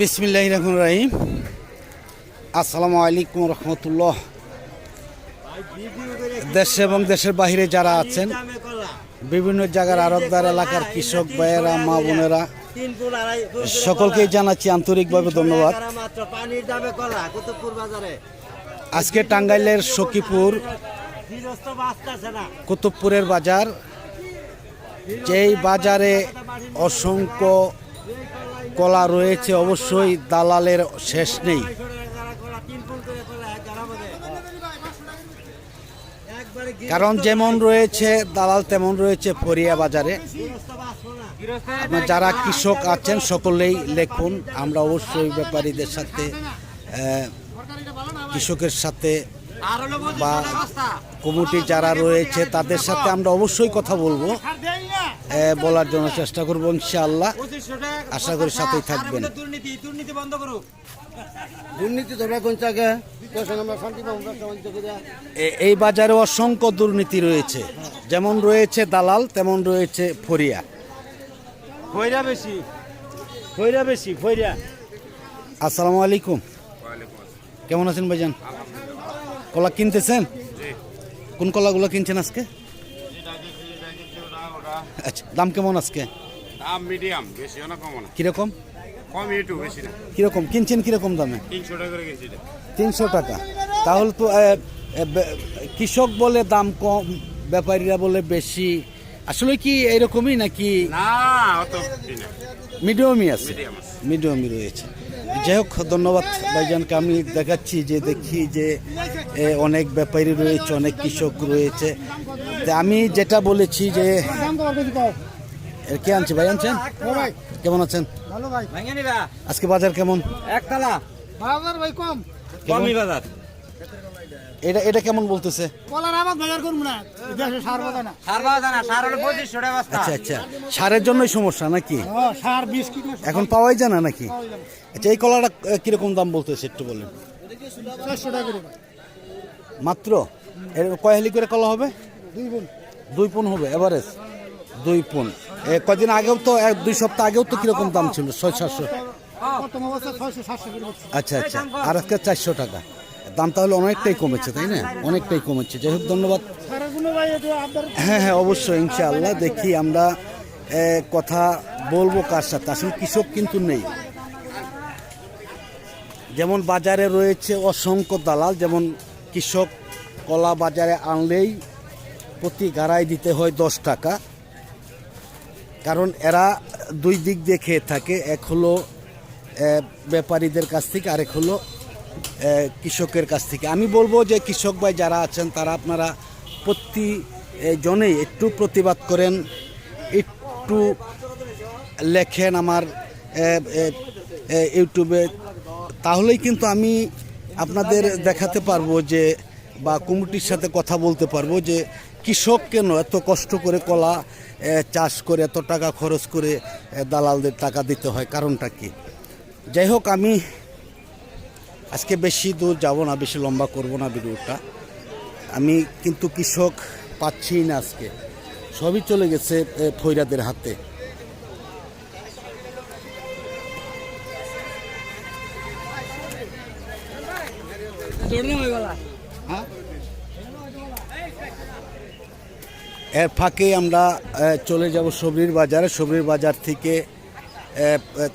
বিসমিল্লাহ রহমান রাহিম। আসসালামু আলাইকুম রহমতুল্লাহ। দেশে এবং দেশের বাইরে যারা আছেন, বিভিন্ন জায়গার আরবদার এলাকার কৃষক ভাইয়েরা, মা বোনেরা, সকলকেই জানাচ্ছি আন্তরিকভাবে ধন্যবাদ। আজকে টাঙ্গাইলের না কুতুবপুরের বাজার, যেই বাজারে অসংখ্য কলা রয়েছে, অবশ্যই দালালের শেষ নেই। কারণ যেমন রয়েছে দালাল, তেমন রয়েছে ফরিয়া বাজারে। যারা কৃষক আছেন, সকলেই লেখুন, আমরা অবশ্যই ব্যাপারীদের সাথে কৃষকের সাথে বা কমিটি যারা রয়েছে, তাদের সাথে আমরা অবশ্যই কথা বলব। বলার জন্য চেষ্টা করব ইনশাআল্লাহ। আশা করি সাথেই থাকবেন। দুর্নীতি বন্ধ করুক কোন এই বাজারে অসংখ্য দুর্নীতি রয়েছে। যেমন রয়েছে দালাল তেমন রয়েছে ফরিয়া। ফইরা বেশি ফইরা বেশি ফইরা। আসসালামু আলাইকুম। কেমন আছেন ভাইজান? কলা কিনতেছেন? কোন কলাগুলো কিনছেন আজকে? আচ্ছা দাম কেমন আজকে? দাম মিডিয়াম বেশি না কম না। কীরকম? কম একটু বেশি না। কীরকম? কিনছেন কীরকম দামে? তিনশো টাকা করে তিনশো টাকা। তাহলে তো কৃষক বলে দাম কম ব্যাপারীরা বলে বেশি। আসলে কি এরকমই নাকি না অত মিডিয়ামই আছে? মিডিয়ামই রয়েছে। যাই হোক ধন্যবাদ ভাইজানকে। আমি দেখাচ্ছি যে দেখি যে অনেক ব্যাপারী রয়েছে অনেক কৃষক রয়েছে। আমি যেটা বলেছি যে কে আনছে ভাই আনছেন? কেমন আছেন? ভাই আজকে বাজার কেমন? একতলা। বাজার ভাই কম। কমই বাজার। এটা এটা কেমন বলতেছে? কলার আবার বাজার করব না। দেশে সার বাজার না। সার বাজার না সার হলো পঁচিশশো টাকা বস্তা। আচ্ছা আচ্ছা। সারের জন্যই সমস্যা নাকি? ও সার কীটনাশক এখন পাওয়াই যায় না নাকি? আচ্ছা এই কলাটা কীরকম দাম বলতেছে একটু বলেন। চারশো টাকা করে মাত্র? এর কয় হেলি করে কলা হবে? দুই পুন। হবে এভারেজ দুই পুন। কদিন আগেও তো এক দুই সপ্তাহ আগেও তো কীরকম দাম ছিল? ছয় সাতশো। আচ্ছা আচ্ছা। আর আজকে চারশো টাকা। দাম তাহলে অনেকটাই কমেছে তাই না? অনেকটাই কমেছে। যাই হোক ধন্যবাদ। হ্যাঁ হ্যাঁ অবশ্যই ইনশাআল্লাহ। দেখি আমরা কথা বলব কার সাথে। আসলে কৃষক কিন্তু নেই। যেমন বাজারে রয়েছে অসংখ্য দালাল যেমন কৃষক কলা বাজারে আনলেই প্রতি গাড়াই দিতে হয় দশ টাকা। কারণ এরা দুই দিক দিয়ে খেয়ে থাকে, এক হলো ব্যাপারীদের কাছ থেকে, আরেক হলো কৃষকের কাছ থেকে। আমি বলব যে কৃষক ভাই যারা আছেন, তারা আপনারা প্রতি জনেই একটু প্রতিবাদ করেন, একটু লেখেন আমার ইউটিউবে। তাহলেই কিন্তু আমি আপনাদের দেখাতে পারব যে, বা কমিটির সাথে কথা বলতে পারব যে কৃষক কেন এত কষ্ট করে কলা চাষ করে, এত টাকা খরচ করে দালালদের টাকা দিতে হয়? কারণটা কি? যাই হোক, আমি আজকে বেশি দূর যাব না, বেশি লম্বা করব না ভিডিওটা। আমি কিন্তু কৃষক পাচ্ছি না আজকে। সবই চলে গেছে ফৈরাদের হাতে। হ্যাঁ? এর ফাঁকে আমরা চলে যাব সবরির বাজারে। সবরির বাজার থেকে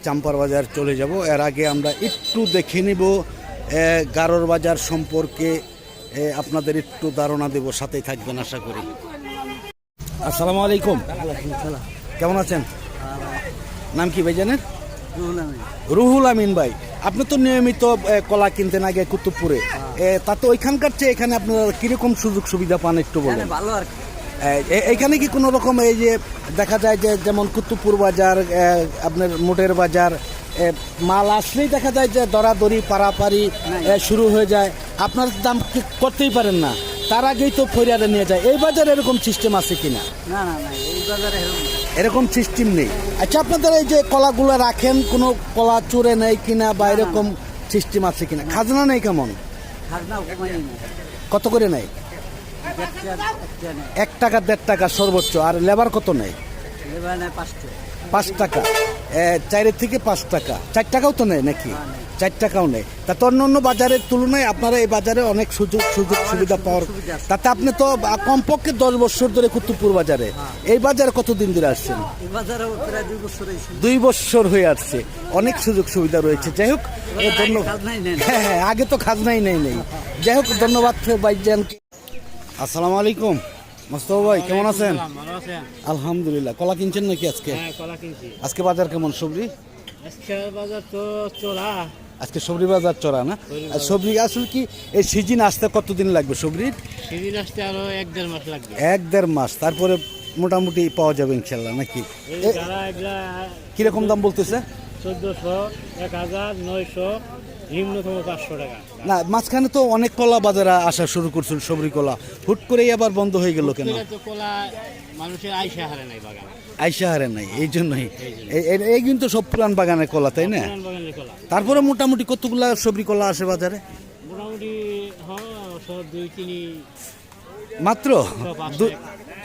চাম্পার বাজার চলে যাব। এর আগে আমরা একটু দেখে নিব গারোর বাজার সম্পর্কে আপনাদের একটু ধারণা দেব সাথেই থাকবেন আশা করি। আসসালামু আলাইকুম। কেমন আছেন? নাম কি ভাই জানেন? রুহুল আমিন ভাই। আপনি তো নিয়মিত কলা কিনতেন আগে কুতুবপুরে। এ, তাতে ওইখানকার চেয়ে এখানে আপনারা কীরকম সুযোগ সুবিধা পান একটু বলেন? ভালো আর এইখানে কি কোনো রকম এই যে দেখা যায় যে যেমন কুতুবপুর বাজার আপনার মোটের বাজার মাল আসলেই দেখা যায় যে দরাদরি পারাপারি শুরু হয়ে যায়। আপনার দাম কি করতেই পারেন না। তার আগেই তো ফরিয়ারে নিয়ে যায়। এই বাজারে এরকম সিস্টেম আছে কিনা? না না না এই বাজারে এরকম সিস্টেম নেই। আচ্ছা আপনাদের এই যে কলাগুলো রাখেন কোনো কলা চুরে নেই কিনা বা এরকম সিস্টেম আছে কিনা? খাজনা নেই কেমন? খাজনা কত করে নেই এক টাকা দেড় টাকা সর্বোচ্চ আর লেবার কত নেই? নেয় পাঁচ টাকা। চারের থেকে পাঁচ টাকা। চার টাকাও তো নেয় নাকি? চার টাকাও নেই। তা তো অন্য অন্য বাজারের তুলনায় আপনারা এই বাজারে অনেক সুযোগ সুযোগ সুবিধা পাওয়ার তাতে আপনি তো কমপক্ষে দশ বছর ধরে কুতুবপুর বাজারে। এই বাজারে কতদিন ধরে আসছেন? দুই বছর হয়ে আসছে। অনেক সুযোগ সুবিধা রয়েছে। যাই হোক ধন্যবাদ। হ্যাঁ হ্যাঁ আগে তো খাজনাই নেই নেই। যাই হোক ধন্যবাদ আসসালামু আলাইকুম। মোস্তফা ভাই কেমন আছেন? আলহামদুলিল্লাহ। কলা কিনছেন নাকি আজকে? হ্যাঁ আজকে বাজার কেমন সবজি? আজকে সবজি বাজার চড়া না? আর সবজি আসলে কি এই সিজন আসতে কতদিন লাগবে সবজির সেদিন আসতে আরও এক দেড় মাস লাগবে। এক দেড় মাস তারপরে মোটামুটি পাওয়া যাবে ইনশাল্লাহ নাকি? কীরকম দাম বলতেছে? চোদ্দশো এক হাজার নয়শো নিম্নতম পাঁচশো টাকা। না মাঝখানে তো অনেক কলা বাজারে আসা শুরু করছিল সবরি কলা। হুট করেই আবার বন্ধ হয়ে গেল কেন? তো কলা মানুষের আইসা হারে নাই বাগান। আইসা হারে নাই এই জন্যই। এই- কিন্তু সব পুরান বাগানের কলা তাই না? তারপরে মোটামুটি কতগুলা সবরি কলা আসে বাজারে? মোটামুটি হ্যাঁ দুই তিনই মাত্র?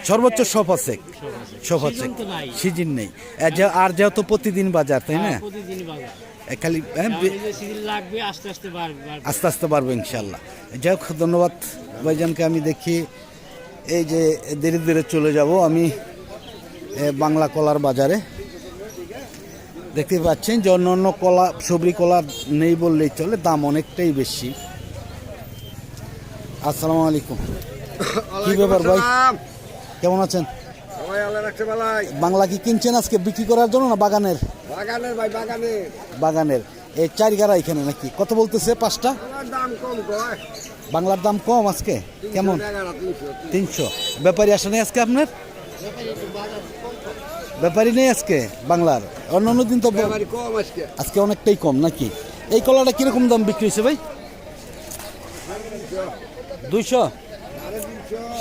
সর্বোচ্চ সব আছে। সব আছে। সব আছে। Season তো নাই। সিজন নেই। আর যেহেতু প্রতিদিন বাজার তাই না? হ্যাঁ, বাজার। এ খালি হ্যাঁ, লাগবে আস্তে আস্তে বাড়বে বাড়বে। আস্তে আস্তে পারব ইনশাল্লাহ যাই হোক ধন্যবাদ ভাইজানকে আমি দেখি এই যে ধীরে ধীরে চলে যাব আমি বাংলা কলার বাজারে। দেখতে পাচ্ছেন যে অন্য অন্য কলা সবরি কলা নেই বললেই চলে দাম অনেকটাই বেশি। আসসালামু আলাইকুম। কি ব্যাপার ভাই? কেমন আছেন? বাংলা কি কিনছেন আজকে বিক্রি করার জন্য না বাগানের? বাগানের ভাই বাগানের। বাগানের। এই চার গাড়া এখানে নাকি? কত বলতেছে পাঁচটা? দাম কম বাংলার দাম কম আজকে? কেমন? তিনশো ব্যাপারী আসে নাই আজকে আপনার? ব্যাপারী নেই আজকে বাংলার। অন্য অন্য দিন তো আজকে। অনেকটাই কম নাকি? এই কলাটা কীরকম দাম বিক্রি হয়েছে ভাই? দুইশো?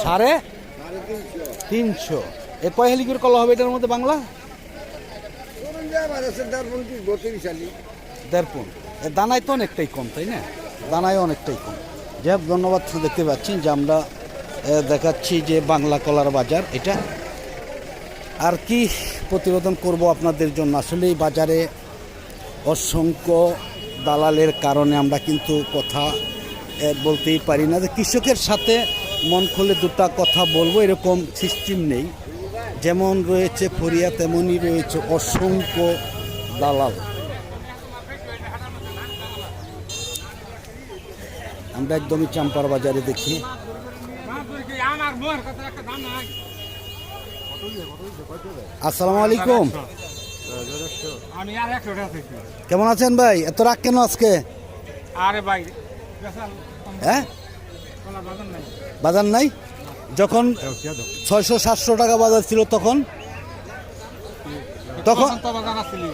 সাড়ে তিনশো। এ কয় হেলিকের কলা হবে এটার মধ্যে বাংলা? ধরুন যে আবার আছে দেড় পঞ্চাশ বত্রিশ আলি দেড় পুন এ দানায় তো অনেকটাই কম, তাই না? দানায় অনেকটাই কম। যাই ধন্যবাদ দেখতে পাচ্ছেন যে আমরা দেখাচ্ছি যে বাংলা কলার বাজার এটা। আর কি প্রতিবেদন করব আপনাদের জন্য? আসলে এই বাজারে অসংখ্য দালালের কারণে আমরা কিন্তু কথা বলতেই পারি না। যে কৃষকের সাথে মন খুলে দুটা কথা বলব, এরকম সিস্টেম নেই। যেমন রয়েছে ফরিয়া তেমনই রয়েছে অসংখ্য দালাল। আমরা একদমই চাম্পার বাজারে দেখি। আসসালামু আলাইকুম। কেমন আছেন ভাই? এত রাগ কেন আজকে? আরে ভাই হ্যাঁ? বাজার নাই? যখন ছয়শো সাতশো টাকা বাজার ছিল তখন তখন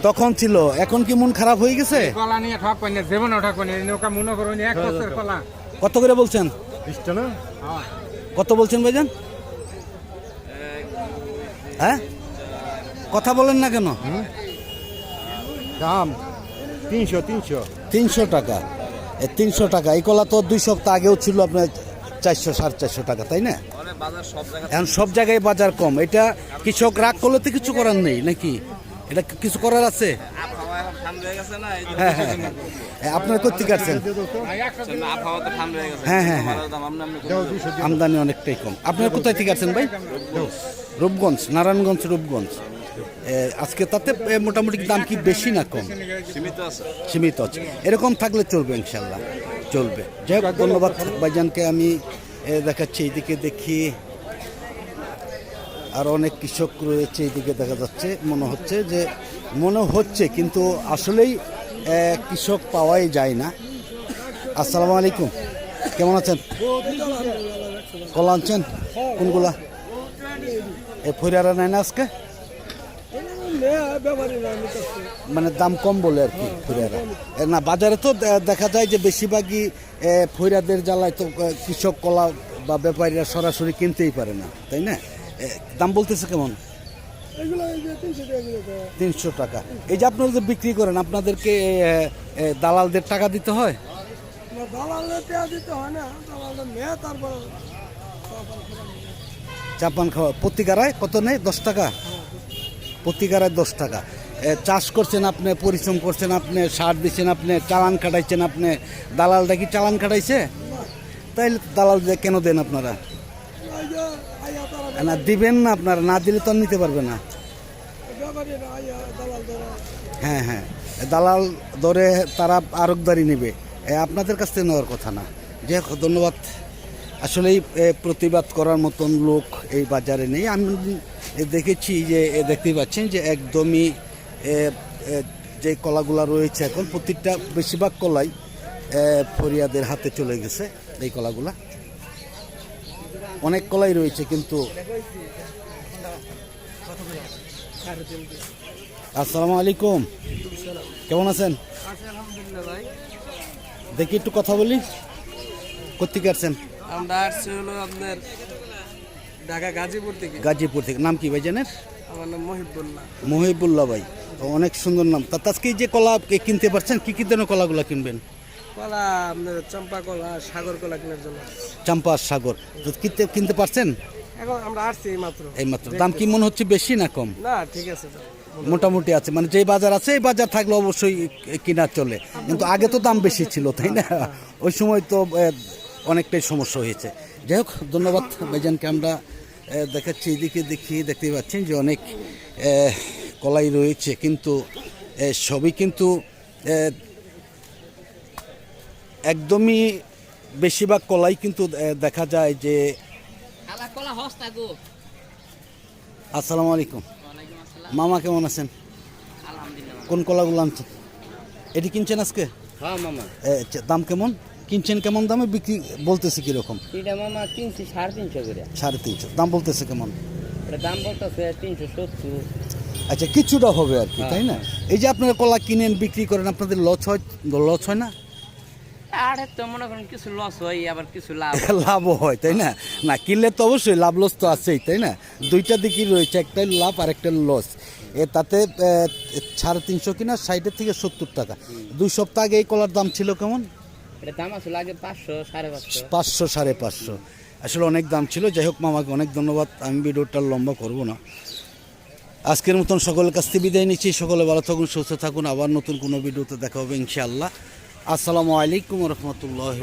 তখন ছিল। এখন কি মন খারাপ হয়ে গেছে? কলা নিয়ে ঠক পাই না জীবনে ঠক পাই না নৌকা মনে করো এক বছর কলা কত করে বলছেন? কত বলছেন ভাইজান? হ্যাঁ? কথা বলেন না কেন? দাম তিনশো তিনশো। তিনশো টাকা। তিনশো টাকা। এই কলা তো দুই সপ্তাহ আগেও ছিল আপনার চারশো সাড়ে চারশো টাকা তাই না? এখন সব জায়গায় বাজার কম। এটা কৃষক রাগ করলে তো কিছু করার নেই নাকি? এটা কিছু করার আছে? হ্যাঁ হ্যাঁ হ্যাঁ আপনার কোথেকে আসছেন? হ্যাঁ হ্যাঁ হ্যাঁ আমদানি অনেকটাই কম। আপনার কোথায় থেকে আসছেন ভাই? রূপগঞ্জ নারায়ণগঞ্জ রূপগঞ্জ। আজকে তাতে মোটামুটি দাম কি বেশি না কম? সীমিত আছে। এরকম থাকলে চলবে ইনশাল্লাহ। চলবে। যাই হোক ধন্যবাদ ভাইজানকে। আমি দেখাচ্ছি এইদিকে দেখি আর অনেক কৃষক রয়েছে এইদিকে দেখা যাচ্ছে, মনে হচ্ছে যে, মনে হচ্ছে, কিন্তু আসলেই কৃষক পাওয়াই যায় না। আসসালামু আলাইকুম। কেমন আছেন? কলা আনছেন? কোনগুলা? এ, ফরিয়ারা নেয় না আজকে? মানে দাম কম বলে আর কি ফরিয়ারা না, বাজারে তো দেখা যায় যে বেশিরভাগই ফরিয়াদের জ্বালায় তো কৃষক কলা বা ব্যাপারীরা সরাসরি কিনতেই পারে না, তাই না? দাম বলতেছে কেমন? তিনশো টাকা। এই যে আপনারা যে বিক্রি করেন, আপনাদেরকে দালালদের টাকা দিতে হয়? চাপান খাওয়া, প্রতি কত নেই দশ টাকা? প্রতি দশ টাকা। চাষ করছেন আপনি, পরিশ্রম করছেন আপনি, সার দিচ্ছেন আপনি, চালান কাটাইছেন আপনি, দালালটা কি চালান কাটাইছে তাইলে দালাল কেন দেন আপনারা? না, দিবেন না আপনারা, না দিলে তো নিতে পারবে না। হ্যাঁ হ্যাঁ দালাল ধরে তারা আরকদারি নেবে। আপনাদের কাছ থেকে নেওয়ার কথা না। যে ধন্যবাদ। আসলেই প্রতিবাদ করার মতন লোক এই বাজারে নেই। আমি দেখেছি যে দেখতেই পাচ্ছেন যে একদমই যে কলাগুলা রয়েছে এখন প্রত্যেকটা বেশিরভাগ কলাই ফরিয়াদের হাতে চলে গেছে এই কলাগুলা। অনেক কলাই রয়েছে কিন্তু। আসসালামু আলাইকুম। কেমন আছেন? দেখি একটু কথা বলি। কোথেকে আসছেন? আমরা আসছি হলো আপনার ঢাকা গাজীপুর থেকে। গাজীপুর থেকে। নাম কি ভাইজানের? আমার নাম মহিবুল্লাহ। মহিবুল্লাহ ভাই। অনেক সুন্দর নাম। তা আজকে যে কলা কিনতে পারছেন কি কি ধরনের কলাগুলো কিনবেন? কলা আপনার চম্পা কলা সাগর কলা কেনার জন্য। চাম্পা সাগর। তো কিনতে কিনতে পারছেন? এখন আমরা আসছি এই মাত্র। দাম কি মনে হচ্ছে বেশি না কম? না ঠিক আছে। মোটামুটি আছে। মানে যেই বাজার আছে এই বাজার থাকলে অবশ্যই কিনা চলে। কিন্তু আগে তো দাম বেশি ছিল তাই না? ওই সময় তো অনেকটাই সমস্যা হয়েছে। যাই হোক ধন্যবাদ ভাইজানকে আমরা দেখাচ্ছি এদিকে দেখি দেখতে পাচ্ছেন যে অনেক কলাই রয়েছে কিন্তু সবই কিন্তু একদমই বেশিরভাগ কলাই কিন্তু দেখা যায় যে আসসালামু আলাইকুম। মামা কেমন আছেন? কোন কলাগুলো আনছেন? এটি কিনছেন আজকে? হ্যাঁ মামা। এ, আচ্ছা, দাম কেমন? কিনছেন কেমন দামে বিক্রি বলতেছে কীরকম? এটা মামা কিনছি সাড়ে তিনশো করে। সাড়ে তিনশো। দাম বলতেছে কেমন? এটা দাম বলতেছে তিনশো সত্তর। আচ্ছা কিছুটা হবে আর কি তাই না? এই যে আপনারা কলা কিনেন বিক্রি করেন আপনাদের লস হয় লস হয় না? আর তো মনে করেন কিছু লস হয় আবার কিছু লাভ লাভও হয় তাই না? না কিনলে তো অবশ্যই লাভ লস তো আছেই তাই না? দুইটা দিকই রয়েছে একটা লাভ আর একটা লস। এ তাতে সাড়ে তিনশো কিনা ষাটের থেকে সত্তর টাকা। দুই সপ্তাহ আগে এই কলার দাম ছিল কেমন? দাম আগে পাঁচশো, সাড়ে পাঁচশো। পাঁচশো, সাড়ে পাঁচশো। আসলে অনেক দাম ছিল, যাই হোক মামাকে অনেক ধন্যবাদ, আমি ভিডিওটা লম্বা করব না। আজকের মতন সকলের কাছ থেকে বিদায় নিচ্ছি, সকলে ভালো থাকুন, সুস্থ থাকুন, আবার নতুন কোনো ভিডিওতে দেখা হবে ইনশাআল্লাহ। আসসালামু আলাইকুম রহমতুল্লাহ